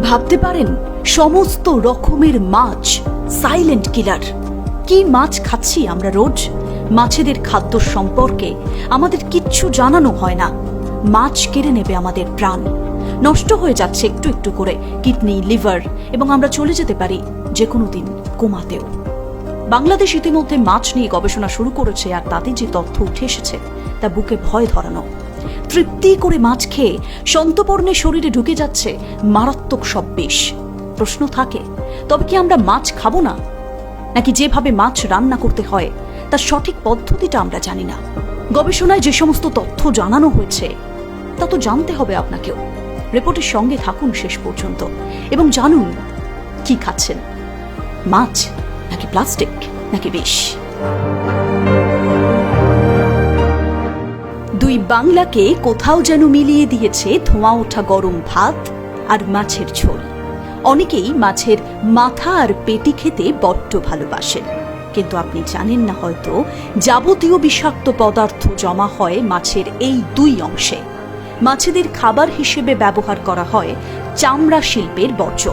ভাবতে পারেন, সমস্ত রকমের মাছ সাইলেন্ট কিলার কি মাছ খাচ্ছি আমরা রোজ? মাছেদের খাদ্য সম্পর্কে আমাদের কিচ্ছু জানানো হয় না। মাছ কেড়ে নেবে আমাদের প্রাণ। নষ্ট হয়ে যাচ্ছে একটু একটু করে, কিডনি, লিভার, এবং আমরা চলে যেতে পারি যে কোনো দিন কোমাতেও। বাংলাদেশ ইতিমধ্যে মাছ নিয়ে গবেষণা শুরু করেছে আর তাতে যে তথ্য উঠে এসেছে, তা বুকে ভয় ধরানো। তৃপ্তি করে মাছ খেয়ে সন্তপর্ণে শরীরে ঢুকে যাচ্ছে মারাত্মক সব বিষ। প্রশ্ন থাকে, তবে কি আমরা মাছ খাব না? নাকি যেভাবে মাছ রান্না করতে হয়, তার সঠিক পদ্ধতিটা আমরা জানি না। গবেষণায় যে সমস্ত তথ্য জানানো হয়েছে, তা তো জানতে হবে আপনাকেও। রিপোর্টের সঙ্গে থাকুন শেষ পর্যন্ত এবং জানুন কি খাচ্ছেন। মাছ নাকি প্লাস্টিক নাকি বিষ? দুই বাংলাকে কোথাও যেন মিলিয়ে দিয়েছে ধোঁয়া ওঠা গরম ভাত আর মাছের ঝোল। অনেকেই মাছের মাথা আর পেটি খেতে বড্ড ভালোবাসেন। কিন্তু আপনি জানেন না হয়তো যাবতীয় বিষাক্ত পদার্থ জমা হয় মাছের এই দুই অংশে। মাছেদের খাবার হিসেবে ব্যবহার করা হয় চামড়া শিল্পের বর্জ্য।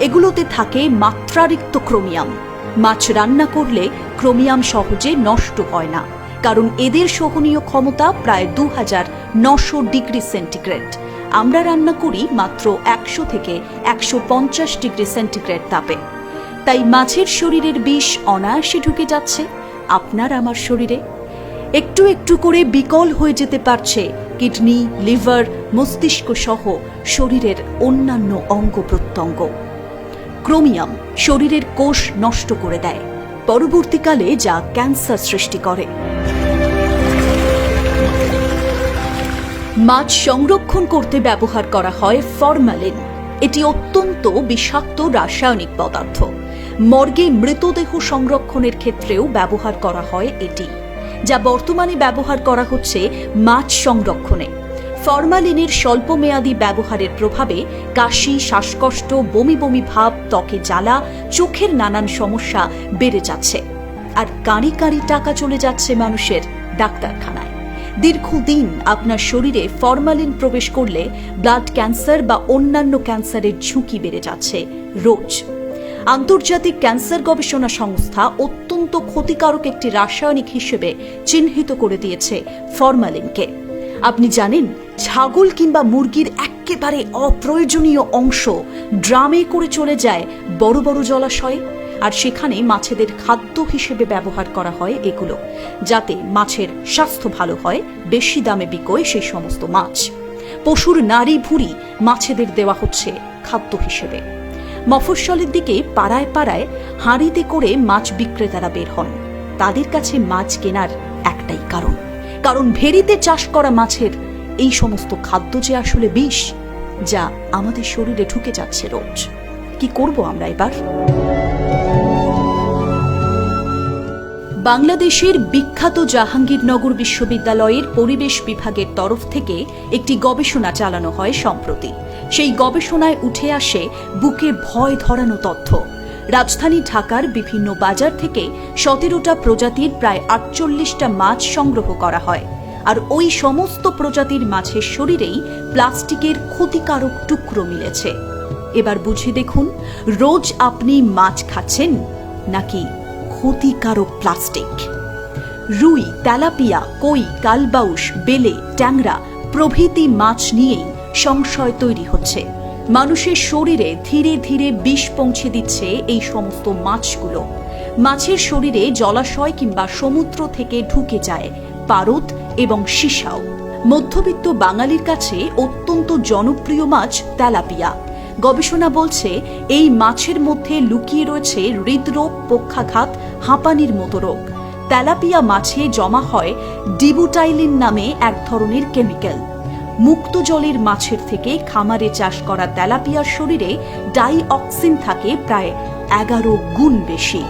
এগুলোতে থাকে মাত্রারিক্ত ক্রোমিয়াম। মাছ রান্না করলে ক্রোমিয়াম সহজে নষ্ট হয় না। কারণ এদের সহনীয় ক্ষমতা প্রায় দু হাজার নশো ডিগ্রি সেন্টিগ্রেড। আমরা রান্না করি মাত্র একশো থেকে একশো পঞ্চাশ ডিগ্রি সেন্টিগ্রেড তাপে। তাই মাছের শরীরের বিষ অনায়াসে ঢুকে যাচ্ছে। আপনার আমার শরীরে? একটু একটু করে বিকল হয়ে যেতে পারছে কিডনি, লিভার, মস্তিষ্ক সহ শরীরের অন্যান্য অঙ্গ প্রত্যঙ্গ। ক্রোমিয়াম শরীরের কোষ নষ্ট করে দেয়। পরবর্তীকালে যা ক্যান্সার সৃষ্টি করে। মাছ সংরক্ষণ করতে ব্যবহার করা হয় ফরমালিন। এটি অত্যন্ত বিষাক্ত রাসায়নিক পদার্থ। মর্গে মৃতদেহ সংরক্ষণের ক্ষেত্রেও ব্যবহার করা হয় এটি। যা বর্তমানে ব্যবহার করা হচ্ছে মাছ সংরক্ষণে। ফরমালিনের স্বল্পমেয়াদী ব্যবহারের প্রভাবে কাশি, শ্বাসকষ্ট, বমি বমি ভাব, ত্বকে জ্বালা, চোখের নানান সমস্যা বেড়ে যাচ্ছে। আর কাঁড়ি কাঁড়ি টাকা চলে যাচ্ছে মানুষের ডাক্তারখানায়। দীর্ঘদিন আপনার শরীরে ফরমালিন প্রবেশ করলে ব্লাড ক্যান্সার বা অন্যান্য ক্যান্সারের ঝুঁকি বেড়ে যাচ্ছে রোজ। আন্তর্জাতিক ক্যান্সার গবেষণা সংস্থা অত্যন্ত ক্ষতিকারক একটি রাসায়নিক হিসেবে চিহ্নিত করে দিয়েছে ফরমালিনকে। আপনি জানেন ছাগল কিংবা মুরগির একেবারে অপ্রয়োজনীয় অংশ ড্রামে করে চলে যায় বড় বড় জলাশয়ে, আর সেখানে মাছেদের খাদ্য হিসেবে ব্যবহার করা হয় এগুলো, যাতে মাছের স্বাস্থ্য ভালো হয়, বেশি দামে বিকোয় সেই সমস্ত মাছ। পশুর নারী ভুঁড়ি মাছেদের দেওয়া হচ্ছে খাদ্য হিসেবে। মফস্বলের দিকে পাড়ায় পাড়ায় হাঁড়িতে করে মাছ বিক্রেতারা বের হন। তাদের কাছে মাছ কেনার একটাই কারণ কারণ ভেরিতে চাষ করা মাছের এই সমস্ত খাদ্য যে আসলে বিষ, যা আমাদের শরীরে ঢুকে যাচ্ছে রোজ, কি করব আমরা এবার? বাংলাদেশের বিখ্যাত জাহাঙ্গীরনগর বিশ্ববিদ্যালয়ের পরিবেশ বিভাগের তরফ থেকে একটি গবেষণা চালানো হয় সম্প্রতি। সেই গবেষণায় উঠে আসে বুকে ভয় ধরানো তথ্য। রাজধানী ঢাকার বিভিন্ন বাজার থেকে সতেরোটা প্রজাতির প্রায় আটচল্লিশটা মাছ সংগ্রহ করা হয়। আর ওই সমস্ত প্রজাতির মাছের শরীরেই প্লাস্টিকের ক্ষতিকারক টুকরো মিলেছে। এবার বুঝে দেখুন, রোজ আপনি মাছ খাচ্ছেন নাকি ক্ষতিকারক প্লাস্টিক? রুই, তেলাপিয়া, কই, কালবাউস, বেলে, ট্যাংরা প্রভৃতি মাছ নিয়েই সংশয় তৈরি হচ্ছে। মানুষের শরীরে ধীরে ধীরে বিষ পৌঁছে দিচ্ছে এই সমস্ত মাছগুলো। মাছের শরীরে জলাশয় কিংবা সমুদ্র থেকে ঢুকে যায় পারদ এবং সিসাও। মধ্যবিত্ত বাঙালির কাছে অত্যন্ত জনপ্রিয় মাছ তেলাপিয়া। গবেষণা বলছে, এই মাছের মধ্যে লুকিয়ে রয়েছে হৃদরোগ, পক্ষাঘাত, হাঁপানির মতো রোগ। তেলাপিয়া মাছে জমা হয় ডিবুটাইলিন নামে এক ধরনের কেমিক্যাল। মুক্ত জলের মাছের থেকে খামারে চাষ করা তেলাপিয়ার শরীরে ডাইঅক্সিন থাকে প্রায় এগারো গুণ বেশি।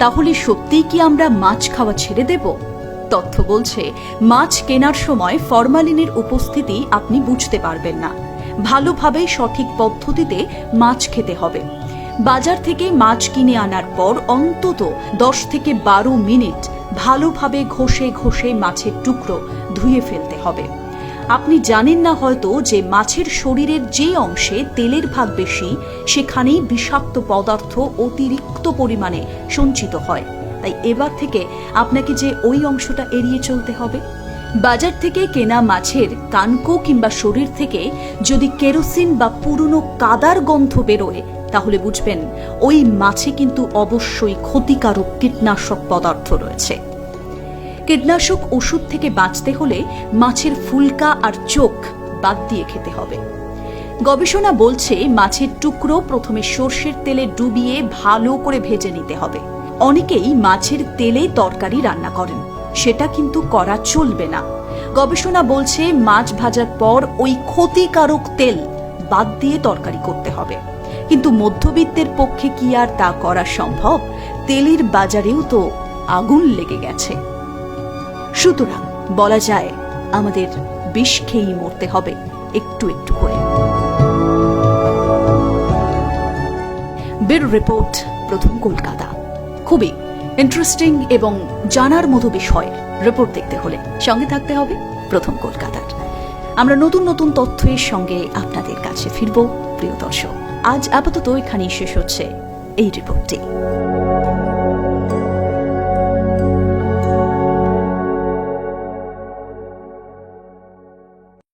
তাহলে সত্যিই কি আমরা মাছ খাওয়া ছেড়ে দেব? তথ্য বলছে, মাছ কেনার সময় ফরমালিনের উপস্থিতি আপনি বুঝতে পারবেন না। ভালোভাবে সঠিক পদ্ধতিতে মাছ খেতে হবে। বাজার থেকে মাছ কিনে আনার পর অন্তত দশ থেকে বারো মিনিট ভালোভাবে ঘষে ঘষে মাছের টুকরো ধুয়ে ফেলতে হবে। আপনি জানেন না হয়তো যে মাছের শরীরের যে অংশে তেলের ভাগ বেশি, সেখানেই বিষাক্ত পদার্থ অতিরিক্ত পরিমাণে সঞ্চিত হয়। তাই এবার থেকে আপনাকে যে ওই অংশটা এড়িয়ে চলতে হবে। বাজার থেকে কেনা মাছের কানকো কিংবা শরীর থেকে যদি কেরোসিন বা পুরনো কাদার গন্ধ বেরোয়, তাহলে বুঝবেন ওই মাছে কিন্তু অবশ্যই ক্ষতিকারক কীটনাশক পদার্থ রয়েছে। কীটনাশক ওষুধ থেকে বাঁচতে হলে মাছের ফুলকা আর চোখ বাদ দিয়ে খেতে হবে। গবেষণা বলছে মাছের টুকরো প্রথমে সর্ষের তেলে ডুবিয়ে ভালো করে ভেজে নিতে হবে। অনেকেই মাছের তেলে তরকারি রান্না করেন। সেটা কিন্তু করা চলবে না। গবেষণা বলছে মাছ ভাজার পর ওই ক্ষতিকারক তেল বাদ দিয়ে তরকারি করতে হবে। কিন্তু মধ্যবিত্তের পক্ষে কি আর তা করা সম্ভব? তেলের বাজারেও তো আগুন লেগে গেছে। সুতরাং বলা যায়, আমাদের বিষ খেয়েই মরতে হবে, একটু একটু করে। বের রিপোর্ট, প্রথম কলকাতা। খুবই ইন্টারেস্টিং এবং জানার মতো বিষয়ের রিপোর্ট দেখতে হলে। সঙ্গে থাকতে হবে প্রথম কলকাতার। আমরা নতুন নতুন তথ্যের সঙ্গে আপনাদের কাছে ফিরব, প্রিয় দর্শক। আজ আপাতত এখানেই শেষ হচ্ছে এই রিপোর্টটি।